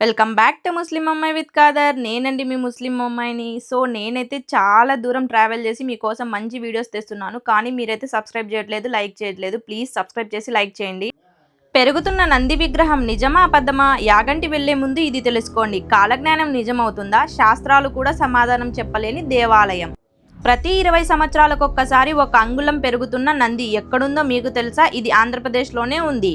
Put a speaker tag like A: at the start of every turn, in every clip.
A: Welcome back to Muslim అమ్మాయి with Khadar నేనండి మీ ముస్లిం అమ్మాయిని. సో నేనైతే చాలా దూరం ట్రావెల్ చేసి మీకోసం మంచి వీడియోస్ తెస్తున్నాను. కానీ మీరైతే సబ్స్క్రైబ్ చేయట్లేదు లైక్ చేయట్లేదు ప్లీజ్ సబ్స్క్రైబ్ చేసి లైక్ చేయండి. పెరుగుతున్న నంది విగ్రహం నిజమా అబద్ధమా? యాగంటి వెళ్ళే ముందు ఇది తెలుసుకోండి. కాలజ్ఞానం నిజమవుతుందా? శాస్త్రాలు కూడా సమాధానం చెప్పలేని దేవాలయం. ప్రతి ఇరవై సంవత్సరాలకు ఒక్కసారి ఒక అంగుళం పెరుగుతున్న నంది ఎక్కడుందో మీకు తెలుసా? ఇది ఆంధ్రప్రదేశ్లోనే ఉంది.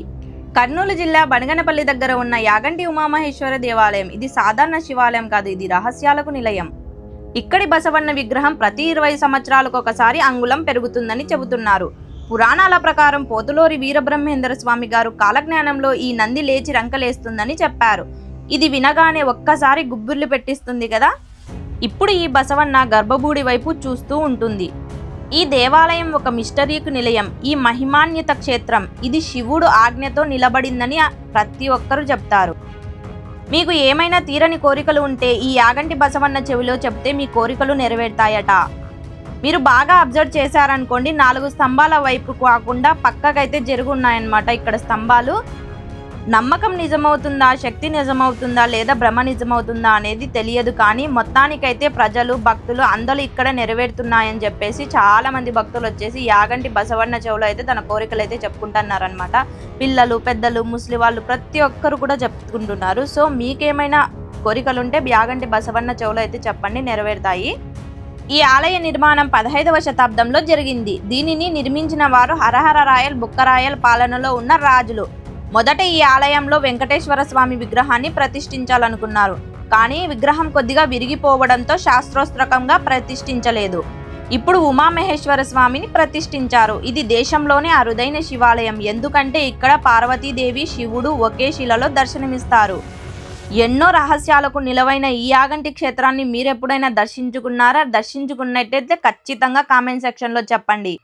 A: కర్నూలు జిల్లా బనగనపల్లి దగ్గర ఉన్న యాగంటి ఉమామహేశ్వర దేవాలయం. ఇది సాధారణ శివాలయం కాదు ఇది రహస్యాలకు నిలయం. ఇక్కడి బసవన్న విగ్రహం ప్రతి ఇరవై సంవత్సరాలకు ఒకసారి అంగుళం పెరుగుతుందని చెబుతున్నారు. పురాణాల ప్రకారం పోతులూరి వీరబ్రహ్మేంద్ర స్వామి గారు కాలజ్ఞానంలో ఈ నంది లేచి రంకలేస్తుందని చెప్పారు. ఇది వినగానే ఒక్కసారి గుబ్బుర్లు పెట్టిస్తుంది కదా? ఇప్పుడు ఈ బసవన్న గర్భగూడి వైపు చూస్తూ ఉంటుంది. ఈ దేవాలయం ఒక మిస్టరీకు నిలయం. ఈ మహిమాన్యత క్షేత్రం. ఇది శివుడు ఆజ్ఞతో నిలబడిందని ప్రతి ఒక్కరూ చెప్తారు. మీకు ఏమైనా తీరని కోరికలు ఉంటే ఈ యాగంటి బసవన్న చెవిలో చెప్తే మీ కోరికలు నెరవేరుతాయట. మీరు బాగా అబ్జర్వ్ చేశారనుకోండి నాలుగు స్తంభాల వైపు కాకుండా పక్కకైతే జరుగున్నాయన్నమాట. ఇక్కడ స్తంభాలు నమ్మకం నిజమవుతుందా శక్తి నిజమవుతుందా లేదా భ్రమ నిజమవుతుందా అనేది తెలియదు. కానీ మొత్తానికైతే ప్రజలు భక్తులు అందరూ ఇక్కడ నెరవేరుతున్నాయని చెప్పేసి చాలా మంది భక్తులు వచ్చేసి యాగంటి బసవన్న చెవులో అయితే తన కోరికలు అయితే చెప్పుకుంటున్నారనమాట పిల్లలు పెద్దలు ముస్లిం వాళ్ళు ప్రతి ఒక్కరు కూడా చెప్పుకుంటున్నారు. సో మీకేమైనా కోరికలు ఉంటే యాగంటి బసవన్న చెవులో అయితే చెప్పండి నెరవేరుతాయి. ఈ ఆలయ నిర్మాణం పదహైదవ శతాబ్దంలో జరిగింది. దీనిని నిర్మించిన వారు హరహర రాయల్ బుక్కరాయల్ పాలనలో ఉన్న రాజులు. మొదట ఈ ఆలయంలో వెంకటేశ్వర స్వామి విగ్రహాన్ని ప్రతిష్ఠించాలనుకున్నారు. కానీ విగ్రహం కొద్దిగా విరిగిపోవడంతో శాస్త్రోస్త్రకంగా ప్రతిష్ఠించలేదు. ఇప్పుడు ఉమామహేశ్వర స్వామిని ప్రతిష్ఠించారు. ఇది దేశంలోనే అరుదైన శివాలయం. ఎందుకంటే ఇక్కడ పార్వతీదేవి శివుడు ఒకే శిలలో దర్శనమిస్తారు. ఎన్నో రహస్యాలకు నిలవైన ఈ యాగంటి క్షేత్రాన్ని మీరెప్పుడైనా దర్శించుకున్నారా? దర్శించుకున్నట్టయితే ఖచ్చితంగా కామెంట్ సెక్షన్లో చెప్పండి.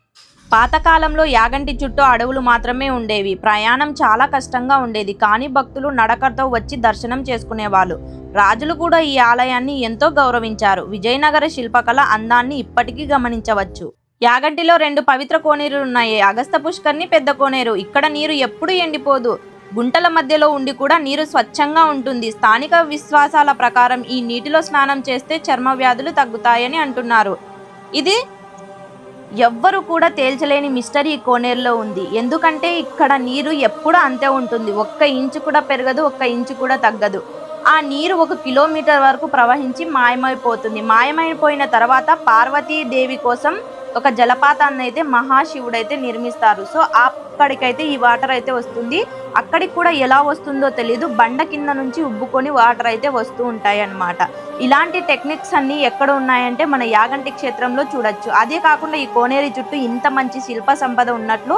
A: పాతకాలంలో యాగంటి చుట్టూ అడవులు మాత్రమే ఉండేవి. ప్రయాణం చాలా కష్టంగా ఉండేది. కానీ భక్తులు నడకతో వచ్చి దర్శనం చేసుకునేవాళ్ళు. రాజులు కూడా ఈ ఆలయాన్ని ఎంతో గౌరవించారు. విజయనగర శిల్పకళ అందాన్ని ఇప్పటికీ గమనించవచ్చు. యాగంటిలో రెండు పవిత్ర కోనేరులు ఉన్నాయి అగస్త పుష్కర్ని పెద్ద కోనేరు. ఇక్కడ నీరు ఎప్పుడు ఎండిపోదు. గుంటల మధ్యలో ఉండి కూడా నీరు స్వచ్ఛంగా ఉంటుంది. స్థానిక విశ్వాసాల ప్రకారం ఈ నీటిలో స్నానం చేస్తే చర్మ వ్యాధులు తగ్గుతాయని అంటున్నారు. ఇది ఎవ్వరు కూడా తేల్చలేని మిస్టరీ కోనేరులో ఉంది. ఎందుకంటే ఇక్కడ నీరు ఎప్పుడు అంతే ఉంటుంది. ఒక్క ఇంచు కూడా పెరగదు ఒక్క ఇంచు కూడా తగ్గదు. ఆ నీరు ఒక కిలోమీటర్ వరకు ప్రవహించి మాయమైపోతుంది. మాయమైపోయిన తర్వాత పార్వతీదేవి కోసం ఒక జలపాతాన్ని అయితే మహాశివుడైతే నిర్మిస్తారు. సో అక్కడికైతే ఈ వాటర్ అయితే వస్తుంది. అక్కడికి కూడా ఎలా వస్తుందో తెలియదు బండ కింద నుంచి ఉబ్బుకొని వాటర్ అయితే వస్తూ ఉంటాయి అన్నమాట ఇలాంటి టెక్నిక్స్ అన్నీ ఎక్కడ ఉన్నాయంటే మన యాగంటి క్షేత్రంలో చూడొచ్చు. అదే కాకుండా ఈ కోనేరు చుట్టూ ఇంత మంచి శిల్ప సంపద ఉన్నట్లు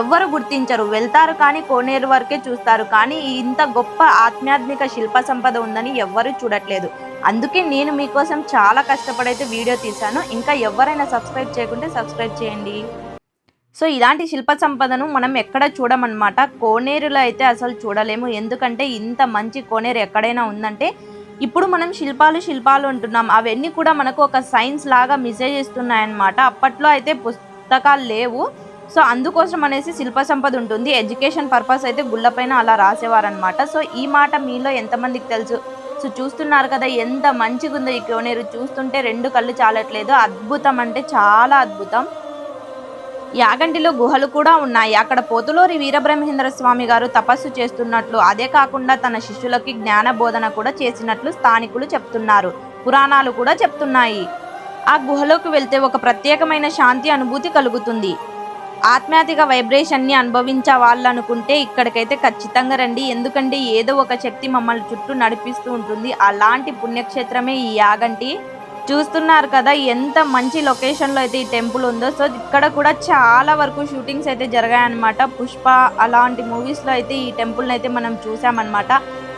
A: ఎవ్వరు గుర్తించరు. వెళ్తారు కానీ కోనేరు వరకే చూస్తారు. కానీ ఇంత గొప్ప ఆధ్యాత్మిక శిల్ప సంపద ఉందని ఎవ్వరు చూడట్లేదు. అందుకే నేను మీకోసం చాలా కష్టపడైతే వీడియో తీశాను. ఇంకా ఎవరైనా సబ్స్క్రైబ్ చేయకుంటే సబ్స్క్రైబ్ చేయండి. సో ఇలాంటి శిల్ప సంపదను మనం ఎక్కడ చూడమన్నమాట. కోనేరులో అయితే అసలు చూడలేము. ఎందుకంటే ఇంత మంచి కోనేరు ఎక్కడైనా ఉందంటే ఇప్పుడు మనం శిల్పాలు శిల్పాలు అంటున్నాం. అవన్నీ కూడా మనకు ఒక సైన్స్ లాగా మెసేజ్ ఇస్తున్నాయన్నమాట అప్పట్లో అయితే పుస్తకాలు లేవు. సో అందుకోసం అనేసి శిల్ప సంపద ఉంటుంది. ఎడ్యుకేషన్ పర్పస్ అయితే గుళ్ళపైన అలా రాసేవారనమాట సో ఈ మాట మీలో ఎంతమందికి తెలుసు? సో చూస్తున్నారు కదా ఎంత మంచిగా ఉందో ఈ కోనేరు. చూస్తుంటే రెండు కళ్ళు చాలట్లేదు. అద్భుతం అంటే చాలా అద్భుతం. యాగంటిలో గుహలు కూడా ఉన్నాయి. అక్కడ పోతులూరి వీరబ్రహ్మేంద్ర స్వామి గారు తపస్సు చేస్తున్నట్లు అదే కాకుండా తన శిష్యులకి జ్ఞాన బోధన కూడా చేసినట్లు స్థానికులు చెప్తున్నారు. పురాణాలు కూడా చెప్తున్నాయి. ఆ గుహలోకి వెళ్తే ఒక ప్రత్యేకమైన శాంతి అనుభూతి కలుగుతుంది. ఆత్మాతిక వైబ్రేషన్ని అనుభవించే వాళ్ళనుకుంటే ఇక్కడికైతే ఖచ్చితంగా రండి. ఎందుకంటే ఏదో ఒక శక్తి మమ్మల్ని చుట్టూ నడిపిస్తూ ఉంటుంది. అలాంటి పుణ్యక్షేత్రమే ఈ యాగంటి చూస్తున్నారు కదా ఎంత మంచి లొకేషన్లో అయితే ఈ టెంపుల్ ఉందో. సో ఇక్కడ కూడా చాలా వరకు షూటింగ్స్ అయితే జరిగాయన్నమాట. పుష్ప అలాంటి మూవీస్లో అయితే ఈ టెంపుల్ని అయితే మనం చూసామన్నమాట.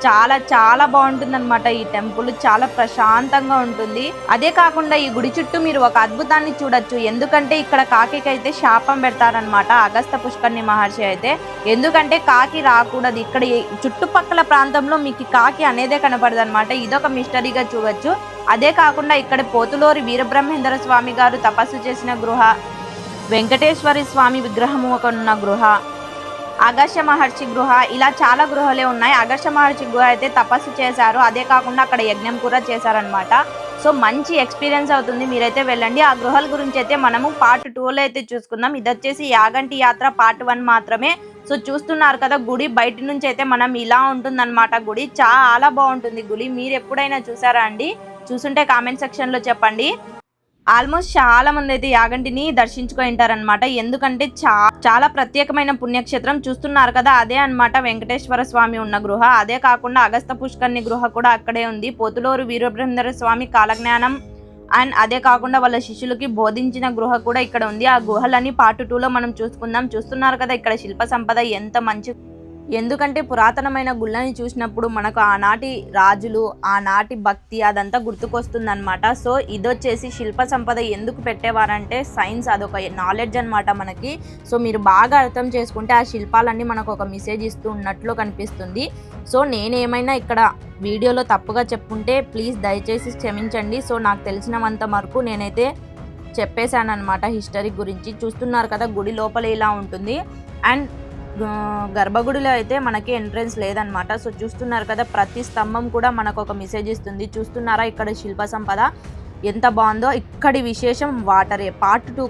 A: చాలా చాలా బాగుంటుందన్నమాట ఈ టెంపుల్. చాలా ప్రశాంతంగా ఉంటుంది. అదే కాకుండా ఈ గుడి చుట్టూ మీరు ఒక అద్భుతాన్ని చూడొచ్చు. ఎందుకంటే ఇక్కడ కాకి అయితే శాపం పెడతారనమాట అగస్త పుష్కర్ణి మహర్షి అయితే. ఎందుకంటే కాకి రాకూడదు. ఇక్కడ చుట్టుపక్కల ప్రాంతంలో మీకు కాకి అనేదే కనపడదు అనమాట ఇదొక మిస్టరీగా చూడొచ్చు. అదే కాకుండా ఇక్కడ పోతులూరి వీరబ్రహ్మేంద్ర స్వామి గారు తపస్సు చేసిన గృహ వెంకటేశ్వరి స్వామి విగ్రహము ఒక ఉన్న గృహ అగస్య మహర్షి గృహ. ఇలా చాలా గృహలే ఉన్నాయి. అగస్య మహర్షి గృహ అయితే తపస్సు చేశారు. అదే కాకుండా అక్కడ యజ్ఞం కూడా చేశారనమాట సో మంచి ఎక్స్పీరియన్స్ అవుతుంది. మీరైతే వెళ్ళండి. ఆ గృహాల గురించి అయితే మనము పార్ట్ టూలో అయితే చూసుకుందాం. ఇది వచ్చేసి యాగంటి యాత్ర పార్ట్ వన్ మాత్రమే. సో చూస్తున్నారు కదా గుడి బయట నుంచి అయితే మనం ఇలా ఉంటుందన్నమాట గుడి. చాలా బాగుంటుంది గుడి. మీరు ఎప్పుడైనా చూసారా అండి? చూసుంటే కామెంట్ సెక్షన్లో చెప్పండి. ఆల్మోస్ట్ చాలా మంది అయితే యాగంటిని దర్శించుకుంటారనమాట ఎందుకంటే చా చాలా ప్రత్యేకమైన పుణ్యక్షేత్రం చూస్తున్నారు కదా అదే అన్నమాట వెంకటేశ్వర స్వామి ఉన్న గృహ. అదే కాకుండా అగస్త పుష్కర్ణి గృహ కూడా అక్కడే ఉంది. పోతులూరు వీరబ్రహ్మేంద్ర స్వామి కాలజ్ఞానం అండ్ అదే కాకుండా వాళ్ళ శిష్యులకి బోధించిన గృహ కూడా ఇక్కడ ఉంది. ఆ గుహలని పార్ట్ టూలో మనం చూసుకుందాం. చూస్తున్నారు కదా ఇక్కడ శిల్ప సంపద ఎంత మంచి ఎందుకంటే పురాతనమైన గుళ్ళని చూసినప్పుడు మనకు ఆనాటి రాజులు ఆనాటి భక్తి అదంతా గుర్తుకొస్తుంది అనమాట సో ఇదొచ్చేసి శిల్ప సంపద ఎందుకు పెట్టేవారంటే సైన్స్ అదొక నాలెడ్జ్ అనమాట మనకి. సో మీరు బాగా అర్థం చేసుకుంటే ఆ శిల్పాలన్నీ మనకు ఒక మెసేజ్ ఇస్తూ ఉన్నట్లు కనిపిస్తుంది. సో నేనేమైనా ఇక్కడ వీడియోలో తప్పుగా చెప్పుంటే ప్లీజ్ దయచేసి క్షమించండి. సో నాకు తెలిసినంత వరకు నేనైతే చెప్పేశాను అనమాట హిస్టరీ గురించి. చూస్తున్నారు కదా గుడి లోపల ఇలా ఉంటుంది. అండ్ గర్భగుడిలో అయితే మనకి ఎంట్రెన్స్ లేదనమాట సో చూస్తున్నారు కదా ప్రతి స్తంభం కూడా మనకు ఒక మెసేజ్ ఇస్తుంది. చూస్తున్నారా ఇక్కడ శిల్ప సంపద? ఎంత బాగుందో. ఇక్కడి విశేషం వాటరే. Part two